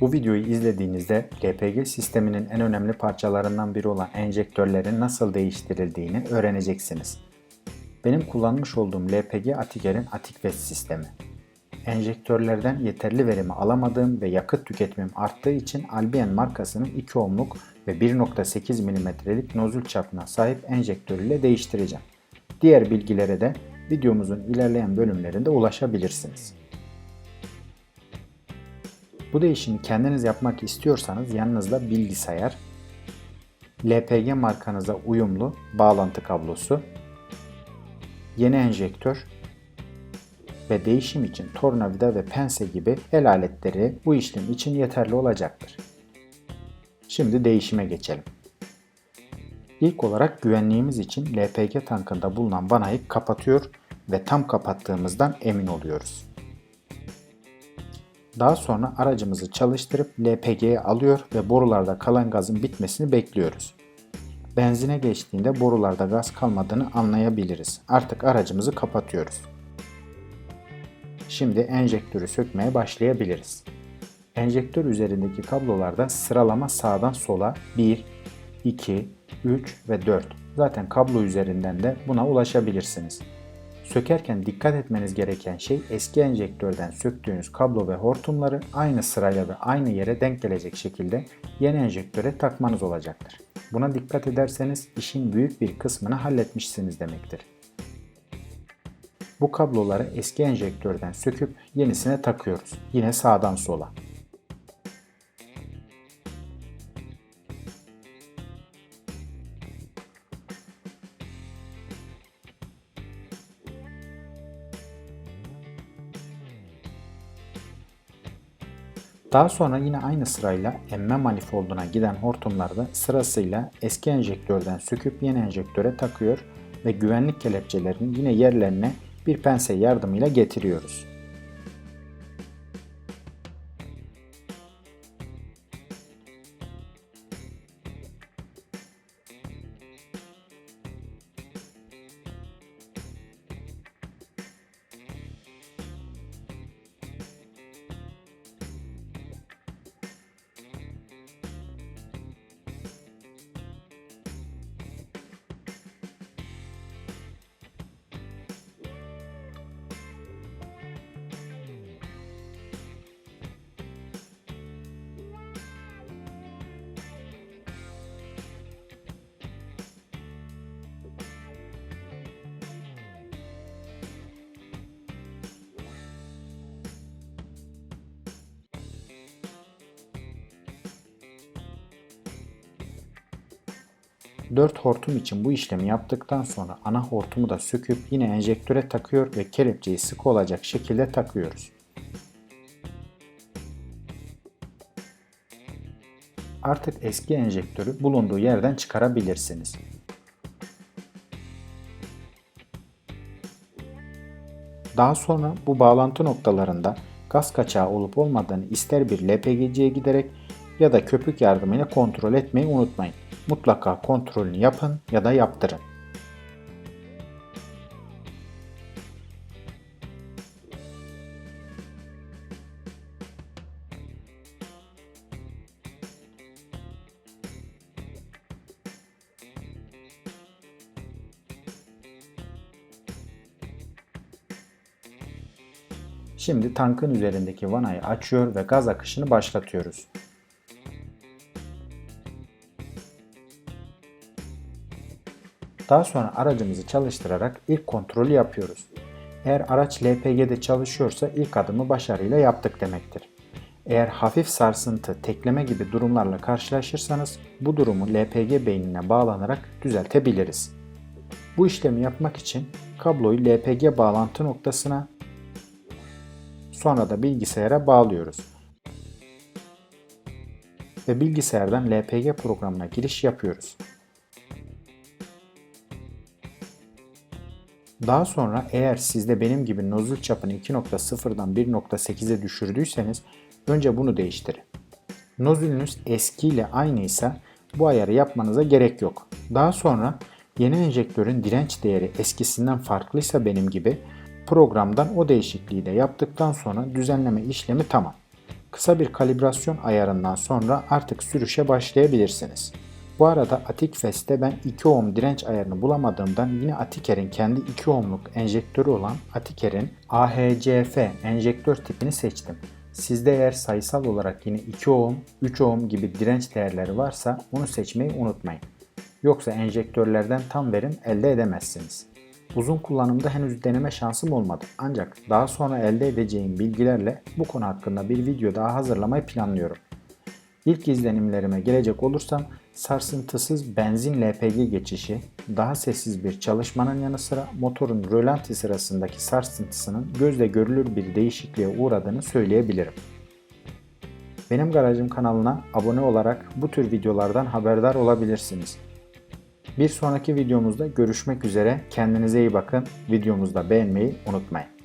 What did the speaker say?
Bu videoyu izlediğinizde LPG sisteminin en önemli parçalarından biri olan enjektörlerin nasıl değiştirildiğini öğreneceksiniz. Benim kullanmış olduğum LPG Atiker'in Atikves sistemi. Enjektörlerden yeterli verimi alamadığım ve yakıt tüketimim arttığı için Albion markasının 2 ohmluk ve 1.8 mm'lik nozül çapına sahip enjektör ile değiştireceğim. Diğer bilgilere de videomuzun ilerleyen bölümlerinde ulaşabilirsiniz. Bu değişimi kendiniz yapmak istiyorsanız yanınızda bilgisayar, LPG markanıza uyumlu bağlantı kablosu, yeni enjektör ve değişim için tornavida ve pense gibi el aletleri bu işlem için yeterli olacaktır. Şimdi değişime geçelim. İlk olarak güvenliğimiz için LPG tankında bulunan vanayı kapatıyor ve tam kapattığımızdan emin oluyoruz. Daha sonra aracımızı çalıştırıp LPG'ye alıyor ve borularda kalan gazın bitmesini bekliyoruz. Benzine geçtiğinde borularda gaz kalmadığını anlayabiliriz. Artık aracımızı kapatıyoruz. Şimdi enjektörü sökmeye başlayabiliriz. Enjektör üzerindeki kablolarda sıralama sağdan sola 1, 2, 3 ve 4. Zaten kablo üzerinden de buna ulaşabilirsiniz. Sökerken dikkat etmeniz gereken şey eski enjektörden söktüğünüz kablo ve hortumları aynı sırayla ve aynı yere denk gelecek şekilde yeni enjektöre takmanız olacaktır. Buna dikkat ederseniz işin büyük bir kısmını halletmişsiniz demektir. Bu kabloları eski enjektörden söküp yenisine takıyoruz. Yine sağdan sola. Daha sonra yine aynı sırayla emme manifolduna giden hortumları sırasıyla eski enjektörden söküp yeni enjektöre takıyor ve güvenlik kelepçelerini yine yerlerine bir pense yardımıyla getiriyoruz. Dört hortum için bu işlemi yaptıktan sonra ana hortumu da söküp yine enjektöre takıyor ve kelepçeyi sıkı olacak şekilde takıyoruz. Artık eski enjektörü bulunduğu yerden çıkarabilirsiniz. Daha sonra bu bağlantı noktalarında gaz kaçağı olup olmadığını ister bir LPG'ciye giderek ya da köpük yardımıyla kontrol etmeyi unutmayın. Mutlaka kontrolünü yapın ya da yaptırın. Şimdi tankın üzerindeki vanayı açıyor ve gaz akışını başlatıyoruz. Daha sonra aracımızı çalıştırarak ilk kontrolü yapıyoruz. Eğer araç LPG'de çalışıyorsa ilk adımı başarıyla yaptık demektir. Eğer hafif sarsıntı, tekleme gibi durumlarla karşılaşırsanız bu durumu LPG beynine bağlanarak düzeltebiliriz. Bu işlemi yapmak için kabloyu LPG bağlantı noktasına sonra da bilgisayara bağlıyoruz. Ve bilgisayardan LPG programına giriş yapıyoruz. Daha sonra eğer sizde benim gibi nozul çapını 2.0'dan 1.8'e düşürdüyseniz önce bunu değiştirin. Nozülünüz eskiyle aynıysa bu ayarı yapmanıza gerek yok. Daha sonra yeni enjektörün direnç değeri eskisinden farklıysa benim gibi programdan o değişikliği de yaptıktan sonra düzenleme işlemi tamam. Kısa bir kalibrasyon ayarından sonra artık sürüşe başlayabilirsiniz. Bu arada Atikfest'te ben 2 ohm direnç ayarını bulamadığımdan yine Atiker'in kendi 2 ohmluk enjektörü olan Atiker'in AHCF enjektör tipini seçtim. Sizde eğer sayısal olarak yine 2 ohm, 3 ohm gibi direnç değerleri varsa onu seçmeyi unutmayın. Yoksa enjektörlerden tam verim elde edemezsiniz. Uzun kullanımda henüz deneme şansım olmadı. Ancak daha sonra elde edeceğim bilgilerle bu konu hakkında bir video daha hazırlamayı planlıyorum. İlk izlenimlerime gelecek olursam sarsıntısız benzin LPG geçişi, daha sessiz bir çalışmanın yanı sıra motorun rölanti sırasındaki sarsıntısının gözle görülür bir değişikliğe uğradığını söyleyebilirim. Benim Garajım kanalına abone olarak bu tür videolardan haberdar olabilirsiniz. Bir sonraki videomuzda görüşmek üzere. Kendinize iyi bakın. Videomuzu da beğenmeyi unutmayın.